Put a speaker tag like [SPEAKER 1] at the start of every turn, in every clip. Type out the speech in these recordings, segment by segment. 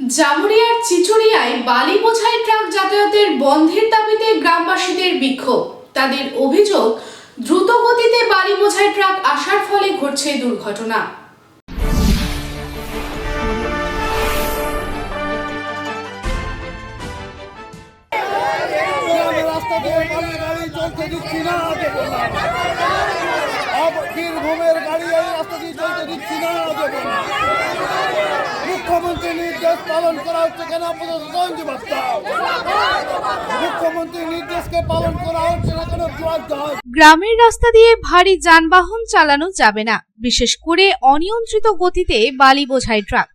[SPEAKER 1] জামুরিয়ার চিচুড়িয়ায় বালি বোঝাই ট্রাক যাতায়াতের বন্ধের দাবিতে গ্রামবাসীদের বিক্ষোভ। তাদের অভিযোগ দ্রুত গতিতে বালি বোঝাই ট্রাক আসার ফলে ঘটছে দুর্ঘটনা।
[SPEAKER 2] বীরভূমের গাড়ি রাস্তা দিয়ে চলতে দিচ্ছি না নির্দেশ পালন করা হচ্ছে কেন? জবাব মুখ্যমন্ত্রীর নির্দেশকে পালন করা হচ্ছে না কেন?
[SPEAKER 3] গ্রামের রাস্তা দিয়ে ভারী যানবাহন চালানো যাবে না। বিশেষ করে অনিয়ন্ত্রিত গতিতে বালি বোঝাই ট্রাক।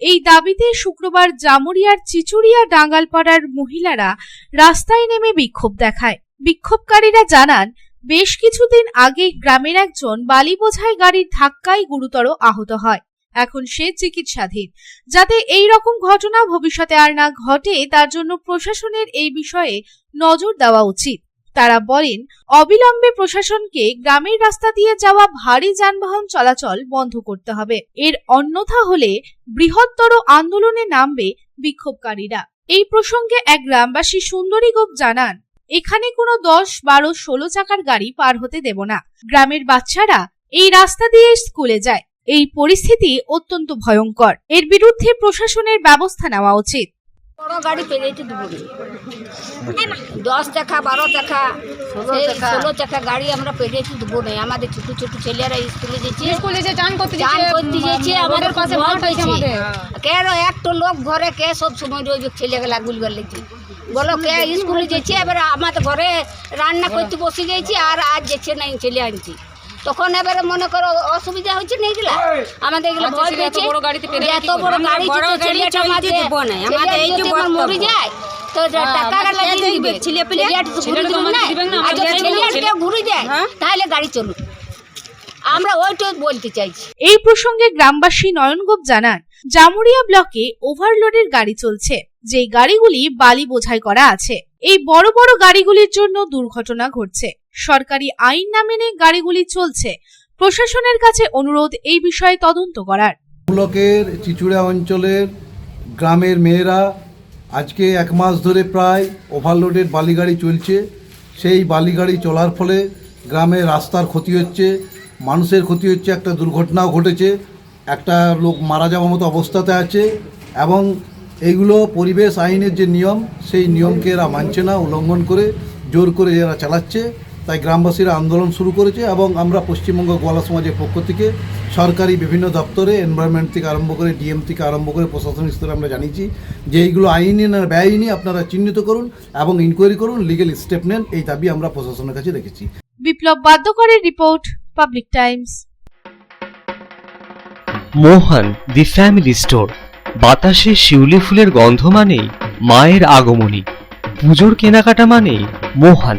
[SPEAKER 3] এই দাবিতে শুক্রবার জামুরিয়ার চিচুড়িয়া ডাঙ্গালপাড়ার মহিলারা রাস্তায় নেমে বিক্ষোভ দেখায়। বিক্ষোভকারীরা জানান, বেশ কিছুদিন আগে গ্রামের একজন বালি বোঝাই গাড়ির ধাক্কায় গুরুতর আহত হয়। এখন সে চিকিৎসাধীন। যাতে এই রকম ঘটনা ভবিষ্যতে আর না ঘটে, তার জন্য প্রশাসনের এই বিষয়ে নজর দেওয়া উচিত। তারা বলেন, অবিলম্বে প্রশাসনকে গ্রামের রাস্তা দিয়ে যাওয়া ভারী যানবাহন চলাচল বন্ধ করতে হবে। এর অন্যথা হলে বৃহত্তর আন্দোলনে নামবে বিক্ষোভকারীরা। এই প্রসঙ্গে এক গ্রামবাসী সুন্দরী গোপ জানান, এখানে কোনো দশ, বারো, ষোলো চাকার গাড়ি পার হতে দেব না। গ্রামের বাচ্চারা এই রাস্তা দিয়ে স্কুলে যায়। এই পরিস্থিতি অত্যন্ত ভয়ঙ্কর। এর বিরুদ্ধে প্রশাসনের ব্যবস্থা নেওয়া উচিত।
[SPEAKER 4] বড় গাড়ি দশ টাকা বারো ষোলো টাকা গাড়ি আমরা পেরিয়ে দেবো না আমাদের ছোট ছোট ছেলেরা স্কুলে যেছে
[SPEAKER 5] স্কুলে যে চান করতে
[SPEAKER 4] চান করতে যেছে আমাদের ভয় কেন? একটা লোক ঘরে কে সব সময় রয়েছে ছেলেগুলা গুলবার লেগে বলো কে স্কুলে যেছে। এবার আমাদের ঘরে রান্না করতে বসে গেছি আর আজ যেছে না ছেলে আনছি। তখন এবারে মনে করো অসুবিধা হচ্ছে না এগুলা আমাদের এগুলো ভয় পেয়েছে।
[SPEAKER 5] বড় গাড়িতে পেরে
[SPEAKER 4] যে
[SPEAKER 5] কি
[SPEAKER 4] এত বড়
[SPEAKER 5] আমরা
[SPEAKER 4] গাড়ি ছেলেটা আমাদের
[SPEAKER 5] দেবো না, আমাদের এই যে
[SPEAKER 4] মরে যায় তো ছেলে পেলে
[SPEAKER 5] না,
[SPEAKER 4] আর যদি ঘুরে
[SPEAKER 5] হ্যাঁ?
[SPEAKER 4] তাহলে গাড়ি চলুক। আমরা ওইটাই বলতে চাইছি।
[SPEAKER 3] এই প্রসঙ্গে গ্রামবাসী নয়নগোপ জানান জামুরিয়া ব্লকে ওভারলোডের গাড়ি চলছে যেই গাড়িগুলি বালি বোঝাই করা আছে। এই বড় বড় গাড়িগুলির জন্য দুর্ঘটনা ঘটছে। সরকারি আইন না মেনে গাড়িগুলি চলছে। প্রশাসনের কাছে অনুরোধ এই বিষয়ে তদন্ত করার।
[SPEAKER 2] ব্লকের চিচুড়া অঞ্চলের গ্রামের মেয়েরা আজকে এক মাস ধরে প্রায় ওভারলোডের বালিগাড়ি চলছে। সেই বালিগাড়ি চলার ফলে গ্রামের রাস্তার ক্ষতি হচ্ছে, মানুষের ক্ষতি হচ্ছে, একটা দুর্ঘটনাও ঘটেছে, একটা লোক মারা যাওয়ার মতো অবস্থাতে আছে এবং এইগুলো পরিবেশ আইনের যে নিয়ম, সেই নিয়মকে এরা মানছে না উল্লঙ্ঘন করে, জোর করে এরা চালাচ্ছে। তাই গ্রামবাসীরা আন্দোলন শুরু করেছে এবং আমরা পশ্চিমবঙ্গ গোয়ালা সমাজের পক্ষ থেকে সরকারি বিভিন্ন দপ্তরে এনভায়রনমেন্ট থেকে আরম্ভ করে ডিএম থেকে আরম্ভ করে প্রশাসনিক স্তরে আমরা জানিয়েছি যে এইগুলো আইনি না ব্যয়নি আপনারা চিহ্নিত করুন এবং ইনকোয়ারি করুন লিগেল স্টেপ নেন এই দাবি আমরা প্রশাসনের কাছে রেখেছি।
[SPEAKER 3] Biplab বাদ্যকরের report public times.
[SPEAKER 6] Mohan the family store. বাতাসে শিউলি ফুলের গন্ধ মানেই মায়ের আগমনী। পুজোর কেনাকাটা মানেই Mohan.